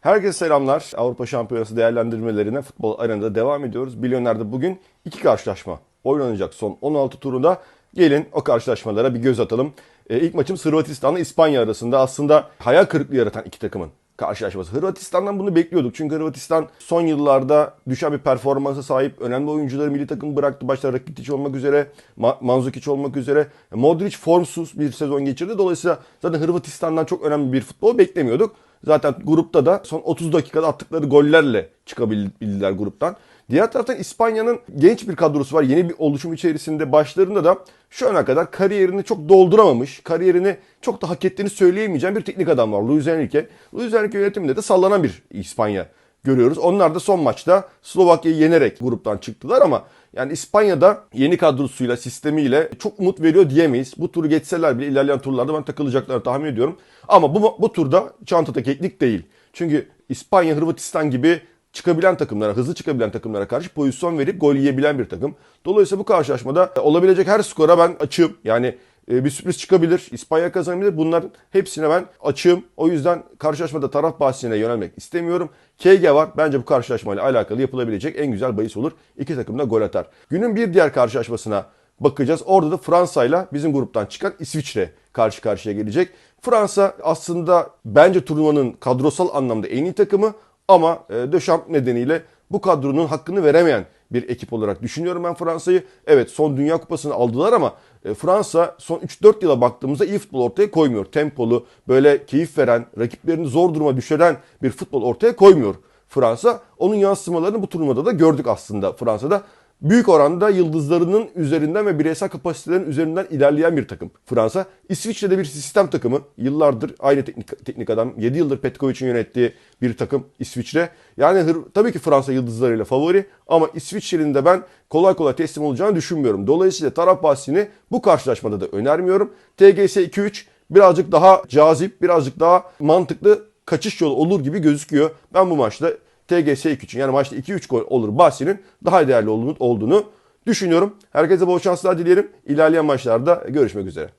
Herkese selamlar. Avrupa Şampiyonası değerlendirmelerine futbol arenada devam ediyoruz. Milyoner'de bugün iki karşılaşma oynanacak son 16 turunda. Gelin o karşılaşmalara bir göz atalım. Ee, ilk maçım Hırvatistan'la İspanya arasında aslında hayal kırıklığı yaratan iki takımın karşılaşması. Hırvatistan'dan bunu bekliyorduk. Çünkü Hırvatistan son yıllarda düşen bir performansa sahip. Önemli oyuncuları milli takım bıraktı. Başta Rakitic olmak üzere, Ma- Mandzukic olmak üzere. Modric formsuz bir sezon geçirdi. Dolayısıyla zaten Hırvatistan'dan çok önemli bir futbol beklemiyorduk. Zaten grupta da son 30 dakikada attıkları gollerle çıkabildiler gruptan. Diğer taraftan İspanya'nın genç bir kadrosu var. Yeni bir oluşum içerisinde başlarında da şu ana kadar kariyerini çok dolduramamış, kariyerini çok da hak ettiğini söyleyemeyeceğim bir teknik adam var. Luis Enrique. Luis Enrique yönetiminde de sallanan bir İspanya görüyoruz. Onlar da son maçta Slovakya'yı yenerek gruptan çıktılar ama yani İspanya'da yeni kadrosuyla, sistemiyle çok umut veriyor diyemeyiz. Bu turu geçseler bile ilerleyen turlarda ben takılacaklarını tahmin ediyorum. Ama bu, bu turda çantada keklik değil. Çünkü İspanya, Hırvatistan gibi çıkabilen takımlara, hızlı çıkabilen takımlara karşı pozisyon verip gol yiyebilen bir takım. Dolayısıyla bu karşılaşmada olabilecek her skora ben açığım. Yani bir sürpriz çıkabilir. İspanya kazanabilir. Bunların hepsine ben açığım. O yüzden karşılaşmada taraf bahsine yönelmek istemiyorum. KG var. Bence bu karşılaşmayla alakalı yapılabilecek en güzel bahis olur. İki takım da gol atar. Günün bir diğer karşılaşmasına bakacağız. Orada da Fransa ile bizim gruptan çıkan İsviçre karşı karşıya gelecek. Fransa aslında bence turnuvanın kadrosal anlamda en iyi takımı ama e, Deschamps nedeniyle bu kadronun hakkını veremeyen bir ekip olarak düşünüyorum ben Fransa'yı. Evet son Dünya Kupası'nı aldılar ama e, Fransa son 3-4 yıla baktığımızda iyi futbol ortaya koymuyor. Tempolu, böyle keyif veren, rakiplerini zor duruma düşüren bir futbol ortaya koymuyor Fransa. Onun yansımalarını bu turnuvada da gördük aslında Fransa'da. Büyük oranda yıldızlarının üzerinden ve bireysel kapasitelerin üzerinden ilerleyen bir takım Fransa. İsviçre'de bir sistem takımı. Yıllardır aynı teknik, teknik adam. 7 yıldır Petkovic'in yönettiği bir takım İsviçre. Yani tabii ki Fransa yıldızlarıyla favori ama İsviçre'nin de ben kolay kolay teslim olacağını düşünmüyorum. Dolayısıyla taraf bahsini bu karşılaşmada da önermiyorum. TGS 2-3 birazcık daha cazip, birazcık daha mantıklı kaçış yolu olur gibi gözüküyor. Ben bu maçta TGS 2 yani maçta 2-3 gol olur bahsinin daha değerli olduğunu düşünüyorum. Herkese bol şanslar dilerim. İlerleyen maçlarda görüşmek üzere.